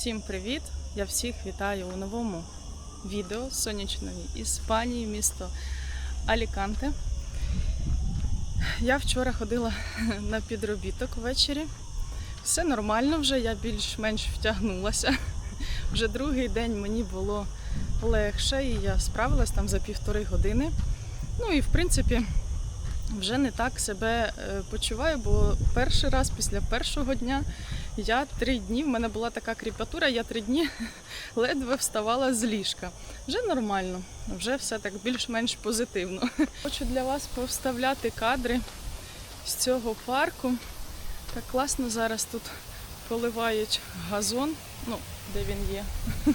Всім привіт! Я всіх вітаю у новому відео з сонячної Іспанії, місто Аліканте. Я вчора ходила на підробіток ввечері. Все нормально вже, я більш-менш втягнулася. Вже другий день мені було легше, і я справилась там за півтори години. Ну і в принципі вже не так себе е, почуваю, бо перший раз після першого дня я три дні, в мене була така кріпатура, я три дні ледве вставала з ліжка. Вже нормально, вже все так більш-менш позитивно. Хочу для вас повставляти кадри з цього парку. Так класно зараз тут поливають газон, ну, де він є.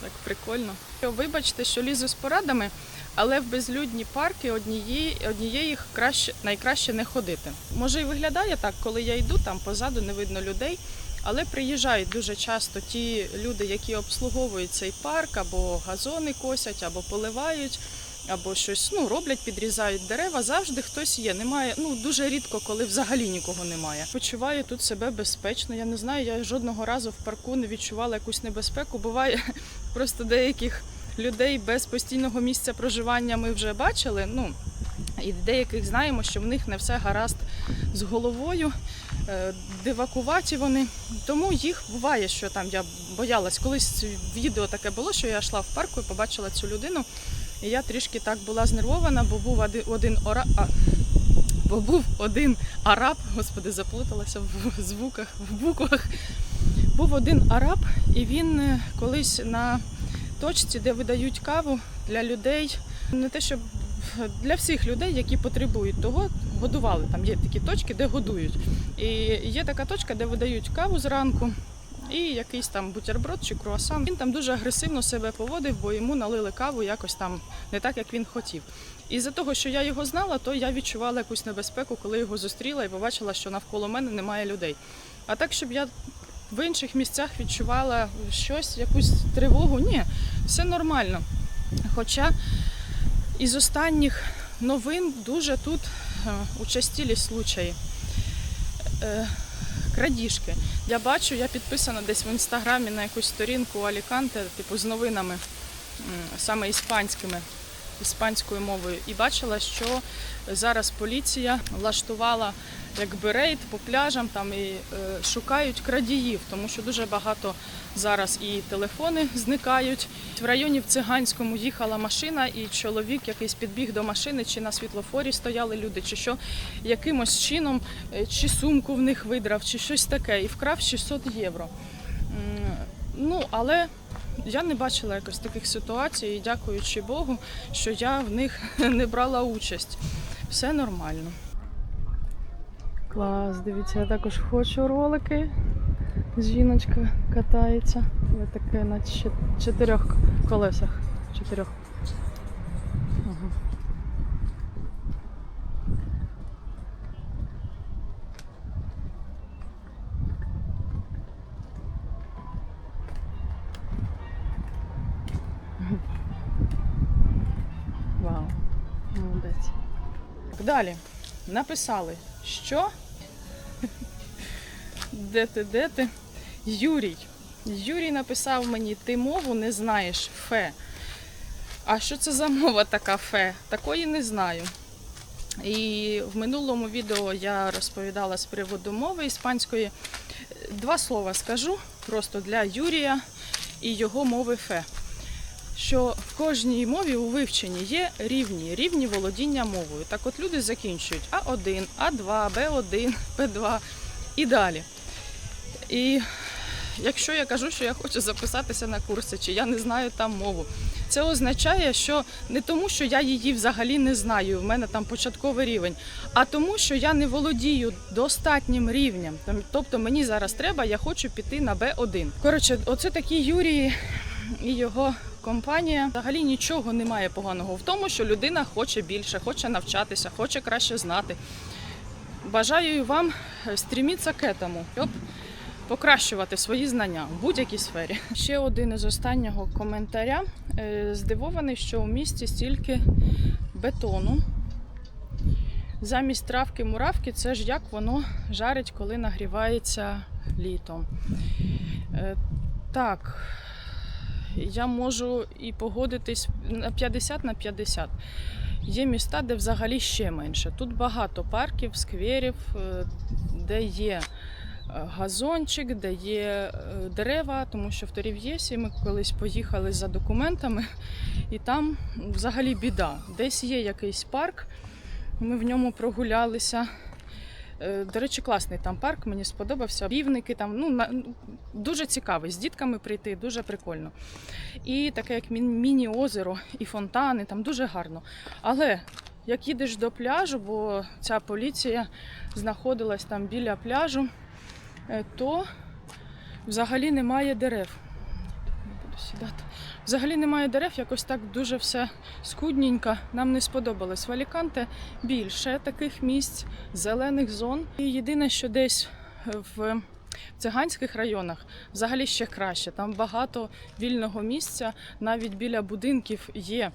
Так прикольно. Вибачте, що лізу з порадами, але в безлюдні парки однієї, однієї краще, найкраще не ходити. Може і виглядає так, коли я йду, там позаду не видно людей, але приїжджають дуже часто ті люди, які обслуговують цей парк, або газони косять, або поливають, або щось ну, роблять, підрізають дерева. Завжди хтось є. Немає, ну дуже рідко, коли взагалі нікого немає. Почуваю тут себе безпечно. Я не знаю, я жодного разу в парку не відчувала якусь небезпеку. Буває просто деяких людей без постійного місця проживання ми вже бачили. Ну і деяких знаємо, що в них не все гаразд з головою, е, дивакуваті вони. Тому їх буває, що там я боялась. Колись відео таке було, що я йшла в парку і побачила цю людину. І я трішки так була знервована, бо був один ора... бо був один араб, господи, заплуталася в звуках, в буквах. Був один араб, і він е, колись на точці, де видають каву для людей, не те, щоб для всіх людей, які потребують того, годували. Там є такі точки, де годують. І є така точка, де видають каву зранку. І якийсь там бутерброд чи круасан. Він там дуже агресивно себе поводив, бо йому налили каву якось там не так, як він хотів. І за того, що я його знала, то я відчувала якусь небезпеку, коли його зустріла і побачила, що навколо мене немає людей. А так, щоб я в інших місцях відчувала щось, якусь тривогу, ні, все нормально. Хоча із останніх новин дуже тут е, участілі случаї. Е, Крадіжки. Я бачу, я підписана десь в інстаграмі на якусь сторінку Аліканте, типу з новинами, саме іспанськими, іспанською мовою. І бачила, що зараз поліція влаштувала якби рейд по пляжам там і е, шукають крадіїв, тому що дуже багато зараз і телефони зникають. В районі в циганському їхала машина, і чоловік якийсь підбіг до машини, чи на світлофорі стояли люди, чи що якимось чином, е, чи сумку в них видрав, чи щось таке, і вкрав 600 євро. Ну, але я не бачила якось таких ситуацій, і дякуючи Богу, що я в них не брала участь. Все нормально. Клас, дивіться, я також хочу ролики. Жіночка катається. Я таке на чотирьох колесах. Чотирьох. Далі написали, що де ти, де ти? Юрій. Юрій написав мені, ти мову не знаєш, фе. А що це за мова така фе? Такої не знаю. І в минулому відео я розповідала з приводу мови іспанської. Два слова скажу просто для Юрія і його мови фе. Що в кожній мові у вивченні є рівні, рівні володіння мовою. Так от люди закінчують А1, А2, Б1, Б2 і далі. І якщо я кажу, що я хочу записатися на курси, чи я не знаю там мову, це означає, що не тому, що я її взагалі не знаю, в мене там початковий рівень, а тому, що я не володію достатнім рівнем. Тобто мені зараз треба, я хочу піти на Б1. Коротше, оце такі Юрії і його компанія. Взагалі нічого немає поганого в тому, що людина хоче більше, хоче навчатися, хоче краще знати. Бажаю вам е, стрімітися к этому, щоб покращувати свої знання в будь-якій сфері. Ще один із останнього коментаря. Е, Здивований, що у місті стільки бетону. Замість травки муравки, це ж як воно жарить, коли нагрівається літом. Е, Так, я можу і погодитись на 50 на 50. Є міста, де взагалі ще менше. Тут багато парків, скверів, е, де є е, газончик, де є е, дерева, тому що в Торів'єсі ми колись поїхали за документами, і там взагалі біда. Десь є якийсь парк, ми в ньому прогулялися. Е, До речі, класний там парк, мені сподобався. Півники там ну, ну, дуже цікавий. З дітками прийти, дуже прикольно. І таке, як мі- міні-озеро, і фонтани, там дуже гарно. Але як їдеш до пляжу, бо ця поліція знаходилась там біля пляжу, е, то взагалі немає дерев. Не буду сідати. Взагалі немає дерев, якось так дуже все скудненько. Нам не сподобалось. В Аліканте більше таких місць, зелених зон. І єдине, що десь в циганських районах взагалі ще краще. Там багато вільного місця. Навіть біля будинків є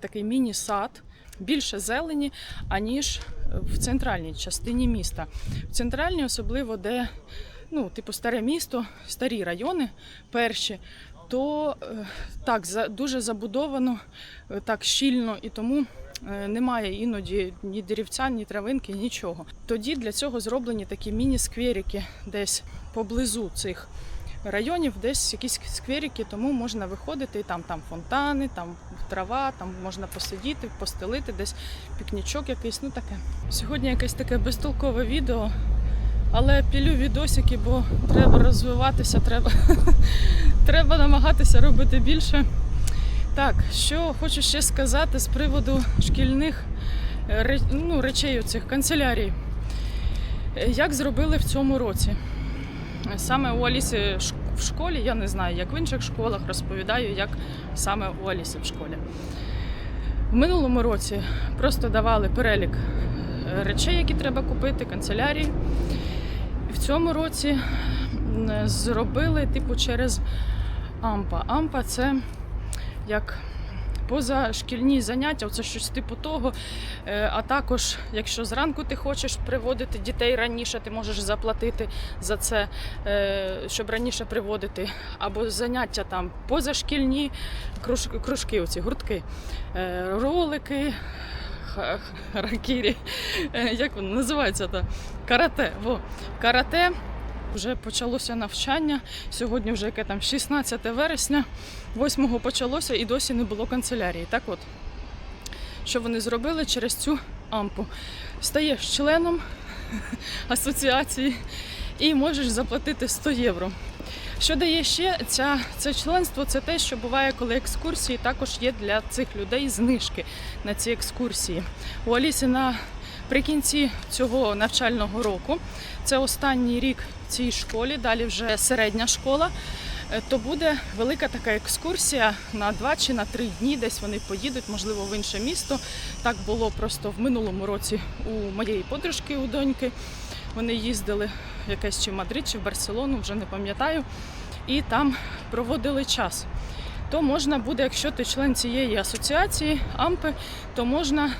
такий міні-сад. Більше зелені, аніж в центральній частині міста. В центральній, особливо, де ну, типу старе місто, старі райони перші, то е, так дуже забудовано, е, так щільно і тому е, немає іноді ні деревця, ні травинки, нічого. Тоді для цього зроблені такі міні-скверики десь поблизу цих районів, десь якісь скверики, тому можна виходити там, там фонтани, там трава, там можна посидіти, постелити, десь пікнічок якийсь, ну таке. Сьогодні якесь таке безтолкове відео. Але пілю відосики, бо треба розвиватися, треба, треба намагатися робити більше. Так, що хочу ще сказати з приводу шкільних е, ну, речей цих канцелярій. Як зробили в цьому році? Саме у Аліси ш- в школі, я не знаю, як в інших школах розповідаю, як саме у Аліси в школі. В минулому році просто давали перелік е, речей, які треба купити, канцелярії. Цьому році зробили типу через АМПА. АМПА це як позашкільні заняття, це щось типу того. Е, А також, якщо зранку ти хочеш приводити дітей раніше, ти можеш заплатити за це, е, щоб раніше приводити. Або заняття там позашкільні кружки, оці гуртки, Е, ролики, харакірі, Е, як воно називається? то Карате. Во. Карате. Вже почалося навчання. Сьогодні вже яке там 16 вересня, 8 почалося і досі не було канцелярії. Так от, що вони зробили через цю ампу? Стаєш членом асоціації і можеш заплатити 100 євро. Що дає ще ця, це членство? Це те, що буває, коли екскурсії також є для цих людей знижки на ці екскурсії. У Алісі наприкінці цього навчального року, це останній рік в цій школі, далі вже середня школа. е, То буде велика така екскурсія на два чи на три дні. Десь вони поїдуть, можливо, в інше місто. Так було просто в минулому році у моєї подружки, у доньки. Вони їздили якесь чи в Мадрид, чи в Барселону, вже не пам'ятаю, і там проводили час. То можна буде, якщо ти член цієї асоціації АМПи, то можна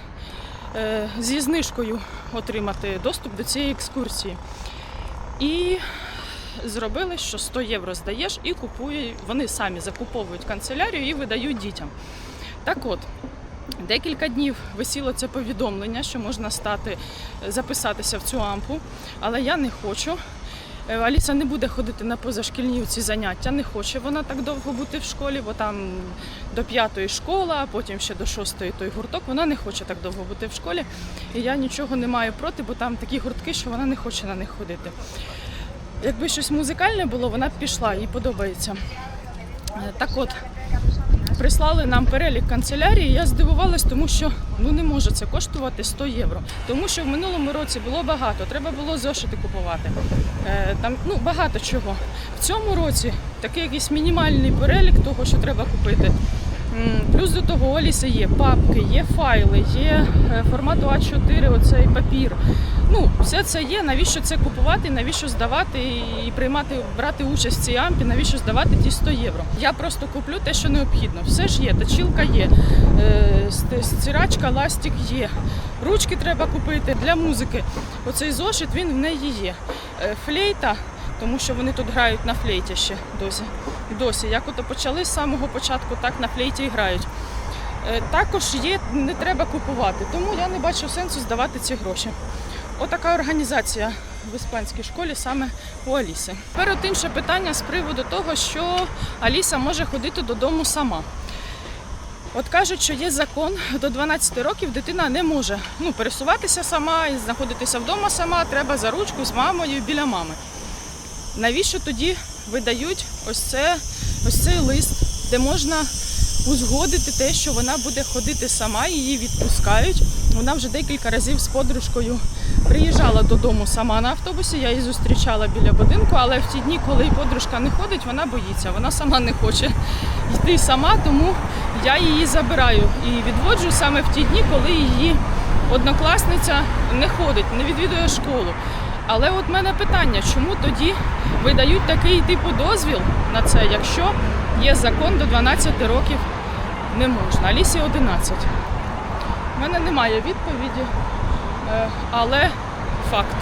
е, зі знижкою отримати доступ до цієї екскурсії. І зробили, що 100 євро здаєш і купує, вони самі закуповують канцелярію і видають дітям. Так от, Декілька днів висіло це повідомлення, що можна стати записатися в цю ампу, але я не хочу. Е, Аліса не буде ходити на позашкільні ці заняття, не хоче вона так довго бути в школі, бо там до п'ятої школа, а потім ще до шостої той гурток. Вона не хоче так довго бути в школі. І я нічого не маю проти, бо там такі гуртки, що вона не хоче на них ходити. Якби щось музикальне було, вона б пішла, їй подобається. Е, Так от, прислали нам перелік канцелярії. Я здивувалась, тому що ну не може це коштувати 100 євро. Тому що в минулому році було багато, треба було зошити купувати. Е, там ну багато чого. В цьому році такий якийсь мінімальний перелік того, що треба купити. Плюс до того у Оліси є папки, є файли, є е, формату А4, оцей папір. Ну, все це є. Навіщо це купувати, навіщо здавати і приймати, брати участь в цій ампі, навіщо здавати ті 100 євро. Я просто куплю те, що необхідно. Все ж є, точілка є, е, стирачка, ластик є. Ручки треба купити для музики. Оцей зошит він в неї є. Е, Флейта тому що вони тут грають на флейті ще досі. Досі. Як ото почали з самого початку, так на флейті і грають. Е, Також є, не треба купувати, тому я не бачу сенсу здавати ці гроші. Отака організація в іспанській школі саме у Аліси. От інше питання з приводу того, що Аліса може ходити додому сама. От кажуть, що є закон до 12 років дитина не може ну, пересуватися сама і знаходитися вдома сама, треба за ручку з мамою біля мами. Навіщо тоді видають ось, це, ось цей лист, де можна узгодити те, що вона буде ходити сама, її відпускають. Вона вже декілька разів з подружкою приїжджала додому сама на автобусі. Я її зустрічала біля будинку, але в ті дні, коли подружка не ходить, вона боїться. Вона сама не хоче йти сама, тому я її забираю і відводжу саме в ті дні, коли її однокласниця не ходить, не відвідує школу. Але от мене питання, чому тоді видають такий типу дозвіл на це, якщо є закон до 12 років не можна. Алісі 11. У мене немає відповіді, але факт.